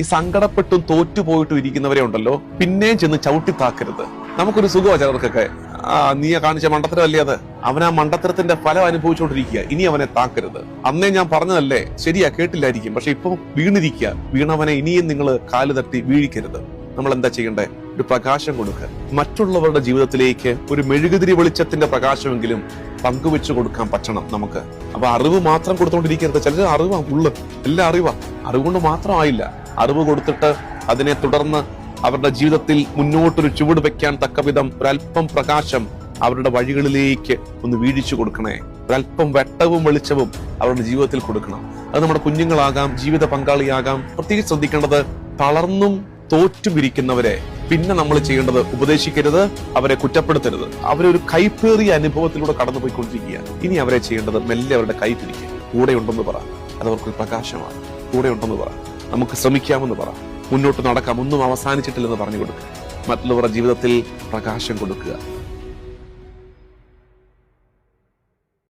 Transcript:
ഈ സങ്കടപ്പെട്ടും തോറ്റുപോയിട്ടും ഇരിക്കുന്നവരെ ഉണ്ടല്ലോ പിന്നെയും ചെന്ന് ചവിട്ടി താക്കരുത് നമുക്കൊരു സുഖമാ ചിലർക്കൊക്കെ. നീ കാണിച്ച മണ്ടത്തരമല്ലേ അത്? അവൻ ആ മണ്ടത്തരത്തിന്റെ ഫലം അനുഭവിച്ചുകൊണ്ടിരിക്കുക. ഇനി അവനെ താക്കരുത്. അന്നേ ഞാൻ പറഞ്ഞതല്ലേ? ശരിയാ കേട്ടില്ലായിരിക്കും. പക്ഷെ ഇപ്പൊ വീണിരിക്കുക. വീണവനെ ഇനിയും നിങ്ങൾ കാൽ തട്ടി വീഴിക്കരുത്. നമ്മൾ എന്താ ചെയ്യണ്ടേ? ഒരു പ്രകാശം കൊടുക്കുക മറ്റുള്ളവരുടെ ജീവിതത്തിലേക്ക് ഒരു മെഴുകുതിരി വെളിച്ചത്തിന്റെ പ്രകാശമെങ്കിലും പങ്കുവെച്ചു കൊടുക്കാൻ പറ്റണം നമുക്ക്. അപ്പൊ അറിവ് മാത്രം കൊടുത്തുകൊണ്ടിരിക്കരുത് ചിലർ അറിവാ ഉള്ളു. എല്ലാ അറിവാ. അറിവ് കൊണ്ട് മാത്രമായില്ല അറിവ് കൊടുത്തിട്ട് അതിനെ തുടർന്ന് അവരുടെ ജീവിതത്തിൽ മുന്നോട്ടൊരു ചുവട് വെക്കാൻ തക്ക വിധം ഒരല്പം പ്രകാശം അവരുടെ വഴികളിലേക്ക് ഒന്ന് വീഴിച്ചു കൊടുക്കണേ. ഒരല്പം വെട്ടവും വെളിച്ചവും അവരുടെ ജീവിതത്തിൽ കൊടുക്കണം. അത് നമ്മുടെ കുഞ്ഞുങ്ങളാകാം ജീവിത പങ്കാളിയാകാം. പ്രത്യേകിച്ച് ശ്രദ്ധിക്കേണ്ടത് തളർന്നും തോറ്റും ഇരിക്കുന്നവരെ പിന്നെ നമ്മൾ ചെയ്യേണ്ടത് ഉപദേശിക്കരുത് അവരെ കുറ്റപ്പെടുത്തരുത്. അവരെ ഒരു കൈപ്പേറിയ അനുഭവത്തിലൂടെ കടന്നുപോയിക്കൊണ്ടിരിക്കുക ഇനി അവരെ ചെയ്യേണ്ടത് മെല്ലെ അവരുടെ കൈ പിടിക്കുക. കൂടെ ഉണ്ടെന്ന് പറ. അത് അവർക്ക് പ്രകാശമാണ്. കൂടെ ഉണ്ടെന്ന് പറ. നമുക്ക് ശ്രമിക്കാമെന്ന് പറ. മുന്നോട്ട് നടക്കാം. ഒന്നും അവസാനിച്ചിട്ടില്ലെന്ന് പറഞ്ഞു കൊടുക്കുക. മറ്റുള്ളവരുടെ ജീവിതത്തിൽ പ്രകാശം കൊടുക്കുക.